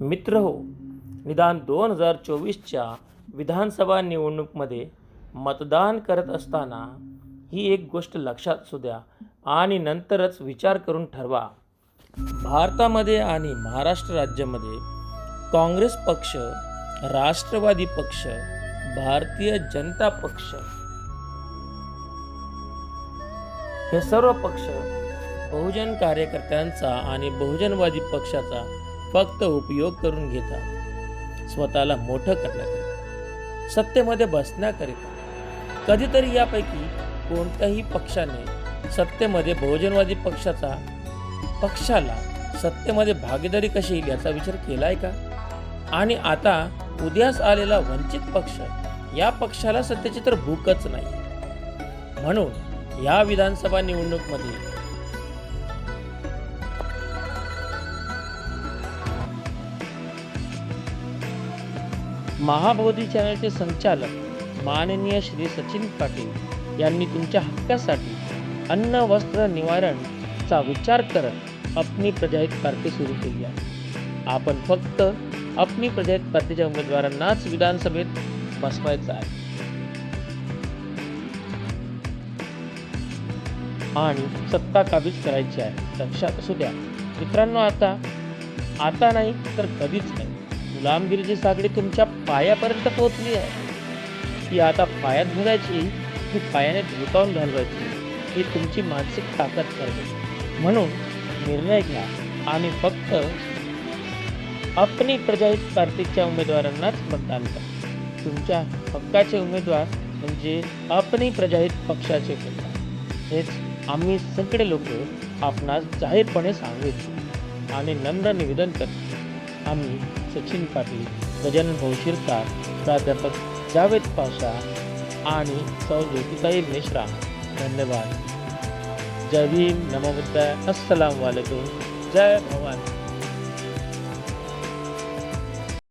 मित्र हो. निदान दोन हजार चोवीसच्या विधानसभा निवडणूकमध्ये मतदान करत असताना ही एक गोष्ट लक्षात असू द्या आणि नंतरच विचार करून ठरवा. भारतामध्ये आणि महाराष्ट्र राज्यामध्ये काँग्रेस पक्ष राष्ट्रवादी पक्ष भारतीय जनता पक्ष हे सर्व पक्ष बहुजन कार्यकर्त्यांचा आणि बहुजनवादी पक्षाचा फक्त उपयोग करून घेतात. स्वतःला मोठं करण्याकरिता. सत्तेमध्ये बसण्याकरिता. कधीतरी यापैकी कोणत्याही पक्षाने सत्तेमध्ये बहुजनवादी पक्षाचा पक्षाला सत्तेमध्ये भागीदारी कशी येईल याचा विचार केला आहे का? आणि आता उद्यास आलेला वंचित पक्ष या पक्षाला सत्तेची तर भूकच नाही. म्हणून या विधानसभा निवडणूकमध्ये महाबोधी चॅनलचे संचालक माननीय श्री सचिन पाटील यांनी तुमच्या हक्कासाठी अन्न वस्त्र निवारणचा विचार करत अपनी प्रजाहित पार्टी सुरू केली आहे. आपण फक्त अपनी प्रजाहित पार्टीच्या उमेदवारांनाच विधानसभेत बसवायचं आहे. आणि सत्ता काबीज करायची आहे. लक्षात असू द्या. मित्रांनो आता आता नाही तर कधीच नाही. गुलामगिरीची साखळी तुमच्या पायापर्यंत पोहोचली आहे. ती आता पायात घालायची की पायाने धुतावून घालवायची. ही तुमची मानसिक ताकद करते म्हणून निर्णय घ्या आणि फक्त अपनी प्रजाहित पार्टीच्या उमेदवारांनाच मतदान करा. तुमच्या हक्काचे उमेदवार म्हणजे अपनी प्रजाहित पक्षाचे उमेदवार. हेच आम्ही सगळे लोक आपणास जाहीरपणे सांगू इच्छितो. आणि नम्र निवेदन करतो. आम्ही सचिन पाटील गजानन भाऊ शिरसाट प्राध्यापक जावेद पाशा आणि सौ ज्योतिताई मिश्रा. धन्यवाद. जय भीम. नमो अस्सलाम वालेकुम. जय भवानी